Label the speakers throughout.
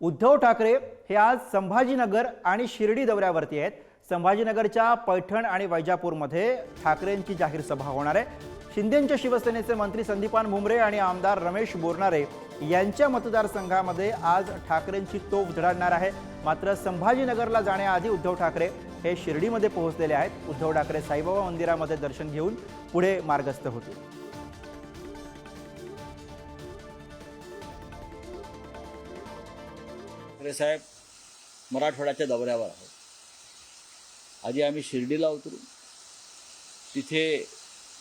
Speaker 1: उद्धव ठाकरे हे आज संभाजीनगर आणि शिर्डी दौऱ्यावरती आहेत. संभाजीनगरच्या पैठण आणि वैजापूरमध्ये ठाकरेंची जाहीर सभा होणार आहे. शिंदेच्या शिवसेनेचे मंत्री संदीपान भुमरे आणि आमदार रमेश बोरनारे यांच्या मतदारसंघामध्ये आज ठाकरेंची तोफ धडाडणार आहे. मात्र संभाजीनगरला जाण्याआधी उद्धव ठाकरे हे शिर्डीमध्ये पोहोचलेले आहेत. उद्धव ठाकरे साईबाबा मंदिरामध्ये दर्शन घेऊन पुढे मार्गस्थ होतील.
Speaker 2: ठाकरे साहेब मराठवाड्याच्या दौऱ्यावर आहोत. आधी आम्ही शिर्डीला उतरू. तिथे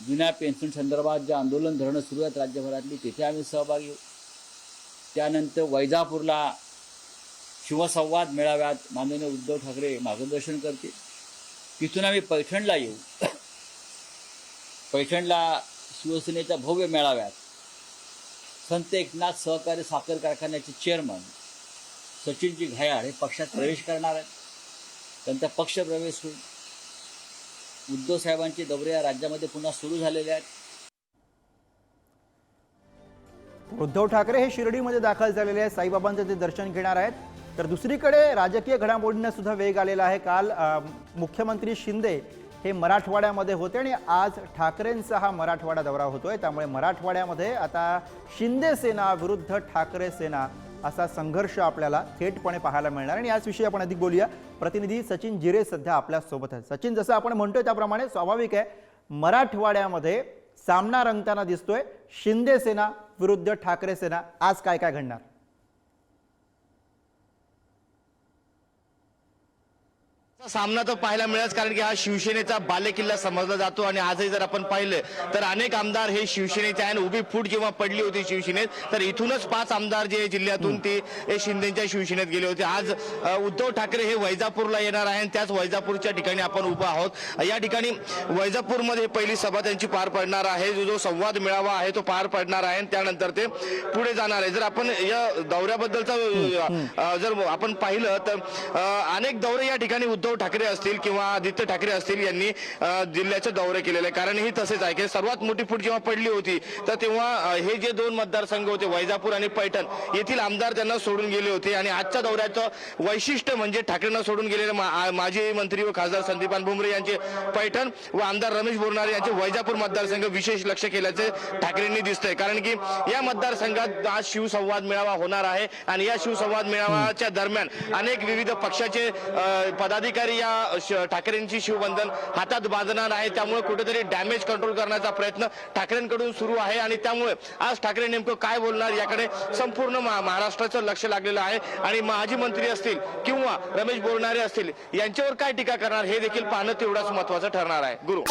Speaker 2: जुन्या पेन्शन संदर्भात जे आंदोलन धरणं सुरू आहेत राज्यभरातली तिथे आम्ही सहभागी होऊ. त्यानंतर वैजापूरला शिवसंवाद मेळाव्यात माननीय उद्धव ठाकरे मार्गदर्शन करतील. तिथून आम्ही पैठणला येऊ. पैठणला शिवसेनेच्या भव्य मेळाव्यात संत एकनाथ सहकारी साखर कारखान्याचे चेअरमन सचिनजी घायाळ हे पक्षात प्रवेश करणार आहेत त्यांचा पक्ष प्रवेश होईल. उद्धव साहेबांचे दौरे या राज्यामध्ये पुन्हा सुरू झालेले आहेत.
Speaker 1: उद्धव ठाकरे हे शिर्डीमध्ये दाखल झालेले आहेत. साईबाबांचं ते दर्शन घेणार आहेत. तर दुसरीकडे राजकीय घडामोडींना सुद्धा वेग आलेला आहे. काल मुख्यमंत्री शिंदे हे मराठवाड्यामध्ये होते आणि आज ठाकरेंचा हा मराठवाडा दौरा होतोय. त्यामुळे मराठवाड्यामध्ये आता शिंदे सेना विरुद्ध ठाकरे सेना असा संघर्ष आपल्याला थेटपणे पाहायला मिळणार. आणि याच विषयी आपण अधिक बोलूया. प्रतिनिधी सचिन जिरे सध्या आपल्यासोबत आहेत. सचिन जसं आपण म्हणतोय त्याप्रमाणे स्वाभाविक आहे मराठवाड्यामध्ये सामना रंगताना दिसतोय. शिंदे सेना विरुद्ध ठाकरे सेना आज काय काय घडणार?
Speaker 3: सामना तर पाहायला मिळाच कारण की हा शिवसेनेचा बालेकिल्ला समजला जातो आणि आजही जर आपण पाहिलं तर अनेक आमदार हे शिवसेनेचे आहे आणि उभी फूट जेव्हा पडली होती शिवसेनेत तर इथूनच पाच आमदार जे जिल्ह्यातून ते हे शिंदेच्या शिवसेनेत गेले होते. आज उद्धव ठाकरे हे वैजापूरला येणार आहे आणि त्याच वैजापूरच्या ठिकाणी आपण उभा आहोत. या ठिकाणी वैजापूरमध्ये पहिली सभा त्यांची पार पडणार आहे. जो जो संवाद मेळावा आहे तो पार पडणार आहे आणि त्यानंतर ते पुढे जाणार आहे. जर आपण या दौऱ्याबद्दलचा जर आपण पाहिलं तर अनेक दौरे या ठिकाणी उद्धव ठाकरे असतील किंवा आदित्य ठाकरे असतील यांनी जिल्ह्याचे दौरे केलेले. आहे. कारण ही तसेच आहे की सर्वात मोठी फूट जेव्हा पडली होती तर तेव्हा हे जे दोन मतदारसंघ होते वैजापूर आणि पैठण येथील आमदार त्यांना सोडून गेले होते. आणि आजच्या दौऱ्याचं वैशिष्ट्य म्हणजे ठाकरेंना सोडून गेलेले मा- माजी मंत्री व खासदार संदीपान भुमरे यांचे पैठण व आमदार रमेश बोरणारे यांचे वैजापूर मतदारसंघ विशेष लक्ष केल्याचे ठाकरेंनी दिसतंय. कारण की या मतदारसंघात आज शिवसंवाद मेळावा होणार आहे. आणि या शिवसंवाद मेळाव्याच्या दरम्यान अनेक विविध पक्षाचे पदाधिकारी अधिकारी या ठाकरेंची शिवबंधन हातात बांधणार आहे. त्यामुळे कुठेतरी डॅमेज कंट्रोल करण्याचा प्रयत्न ठाकरेंकडून सुरू आहे आणि त्यामुळे आज ठाकरे नेमकं काय बोलणार याकडे संपूर्ण महाराष्ट्राचं लक्ष लागलेलं आहे. आणि माजी मंत्री असतील किंवा रमेश बोलणारे असतील यांच्यावर काय टीका करणार हे देखील पाहणं तेवढाच महत्वाचं ठरणार आहे. गुरु.